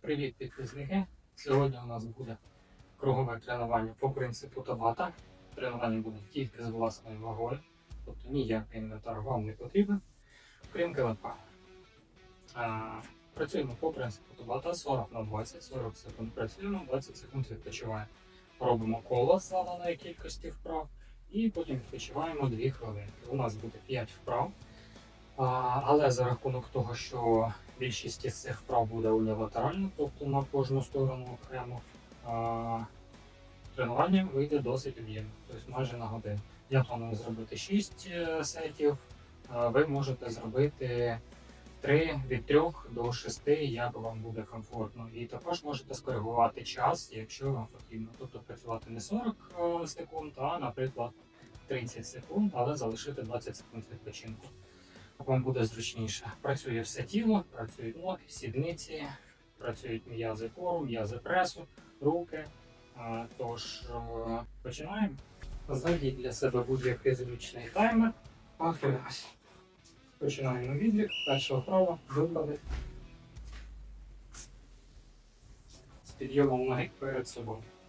Привіт, підписники! Сьогодні у нас буде кругове тренування по принципу табата. Тренування буде тільки з власною вагою, тобто ніякий інвентар вам не потрібен, крім килимка. Працюємо по принципу табата 40 на 20, 40 секунд працюємо, 20 секунд відпочиваємо. Робимо коло з заданої кількості вправ і потім відпочиваємо 2 хвилинки. У нас буде 5 вправ. Але за рахунок того, що більшість із цих вправ буде уніlaterально, тобто на кожну сторону окремо, а, тренування вийде досить об'ємно, тобто майже на годину. Я планую зробити 6 е, сетів, ви можете зробити 3 від 3 до 6, як вам буде комфортно. І також можете скоригувати час, якщо вам потрібно. Тобто працювати не 40 е, секунд, а, наприклад, 30 секунд, але залишити 20 секунд відпочинку вам буде зручніше. Працює все тіло, працюють ноги, сідниці, працюють м'язи кору, м'язи пресу, руки. Тож е, починаємо. Знайдіть для себе будь-який зручний таймер. Повторюємось. Починаємо відлік. Перша вправа, випади. З підйомом ноги перед собою. —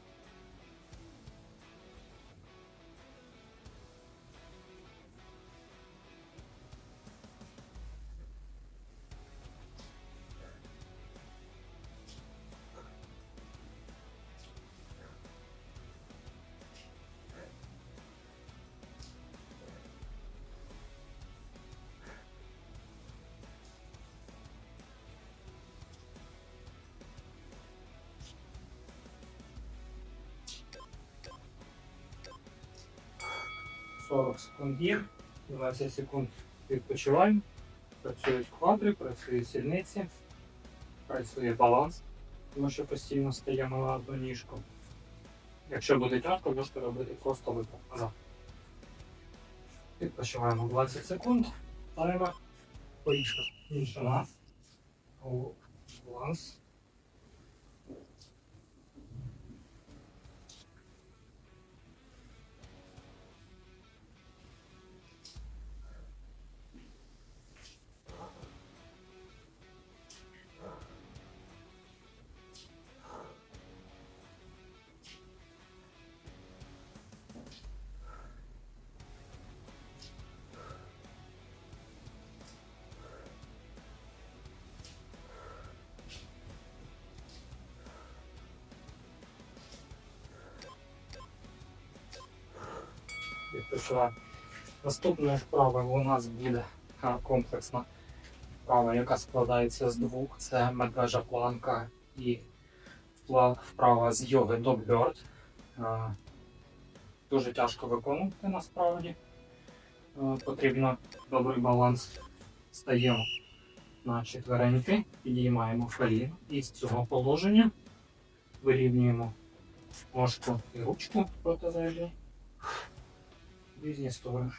40 секунд є, 20 секунд відпочиваємо. Працюють квадри, працюють сільниці, працює баланс, тому що постійно стаємо на одну ніжку. Якщо буде тяжко, можете робити просто випад назад. Відпочиваємо 20 секунд, таймер, поїхали. Інша баланс. Відпочиваємо. Наступна вправа у нас буде комплексна вправа, яка складається з двох. Це медвежа планка і вправа з йоги Dog. Дуже тяжко виконувати насправді. Потрібно добрий баланс. Стаємо на четвереньки, підіймаємо коліно і з цього положення вирівнюємо ножку і ручку протилежні різні сторони.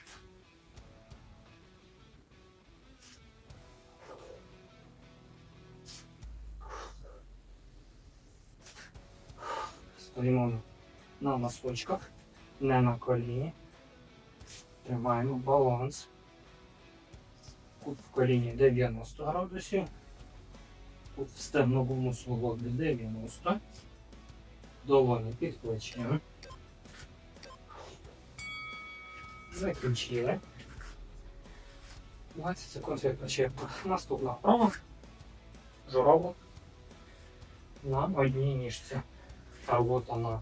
Стоїмо на носочках, не на коліні. Тримаємо баланс. Кут в коліні 90 градусів. Кут в стегновому суглобі 90. Долоні під. Закінчили. 20 секунд відпочинку. Наступна вправа. Журавок на одній ніжці. Робота на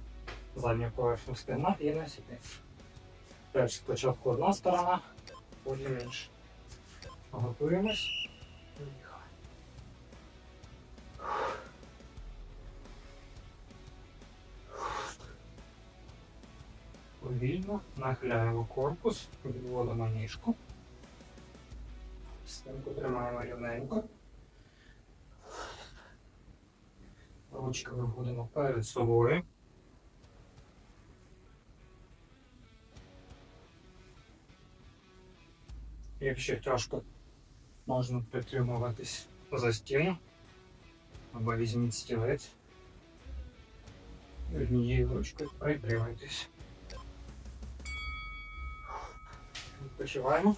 задню поверхню спина і на сіти. Перш спочатку одна сторона, потім інша. Готуємось. Повільно нахиляємо корпус, відводимо ніжку. Спинку тримаємо рівненько. Ручки виводимо перед собою. Якщо тяжко, можна притримуватись за стіну або візьміть стілець. Однією ручкою притримайтесь. Відпочиваємо.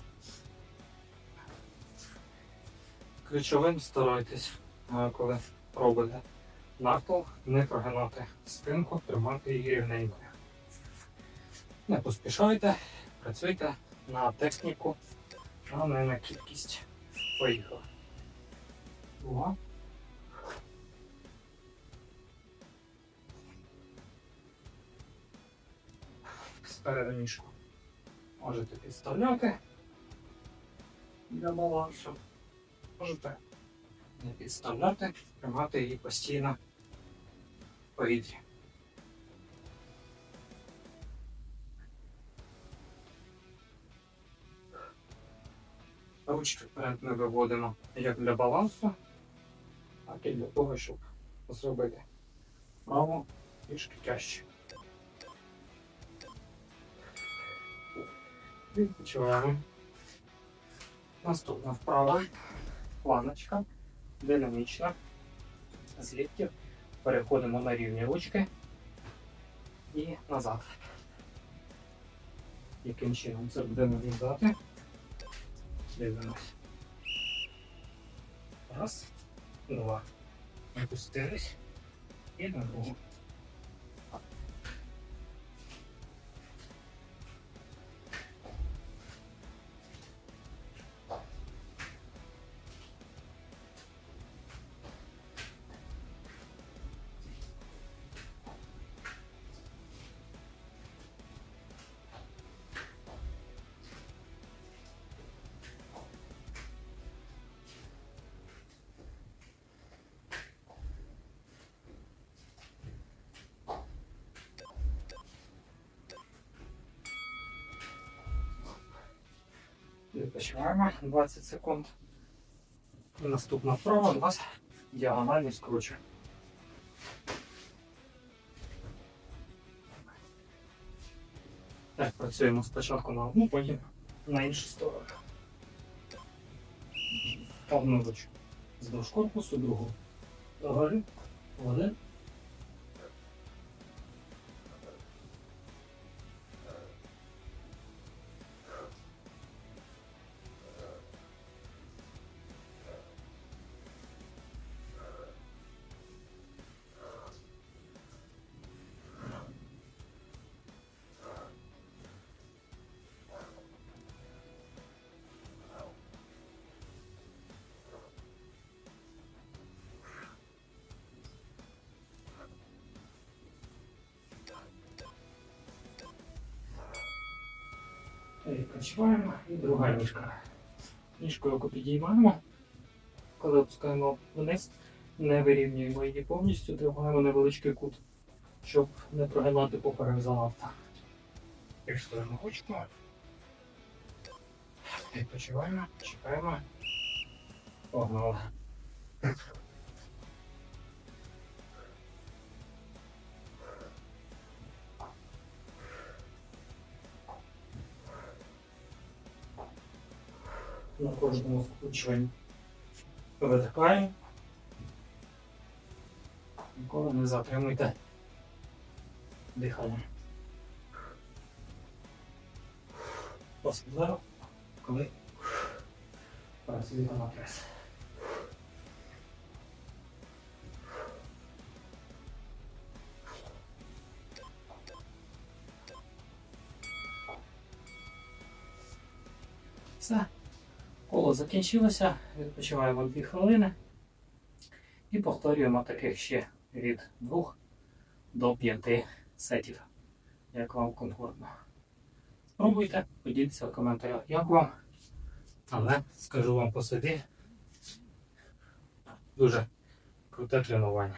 Ключовим старайтесь, е, коли робите навпіл, не прогинати спинку, тримати її рівненькою. Не поспішайте, працюйте на техніку, а не на кількість. Поїхали. Друга. Спереду ніжку можете підставляти для балансу. Можете не підставляти, тримати її постійно в повітрі. Ручки вперед ми виводимо як для балансу, так і для того, щоб зробити праву трішки тяжче. Відпочиваємо. Наступна вправа. Планочка. Динамічна. З. Переходимо на рівні ручки і назад. Яким чином це будемо в'язати? Дивимось. Раз, два. Опустились. І на другу. Відпочиваємо 20 секунд. І наступна вправа у нас діагональний скручу. Так, працюємо спочатку на одну, потім на іншу сторону. Одну ручку. Здовж корпусу, другу. Догори. Один. Відпочиваємо і друга ніжка. Ніжку, яку підіймаємо, коли опускаємо вниз, не вирівнюємо її повністю, тримаємо невеличкий кут, щоб не прогинати поперек занадто. Фіксуємо ручку. Відпочиваємо, чекаємо. Погнали. На кожному скручуванні. Видихаємо. Ніколи не затримуйте дихання. Особливо, коли працюєте на прес. Закінчилося, відпочиваємо 2 хвилини і повторюємо таких ще від 2 до 5 сетів, як вам комфортно. Спробуйте, поділіться в коментарях, як вам. Але скажу вам по собі, дуже круте тренування.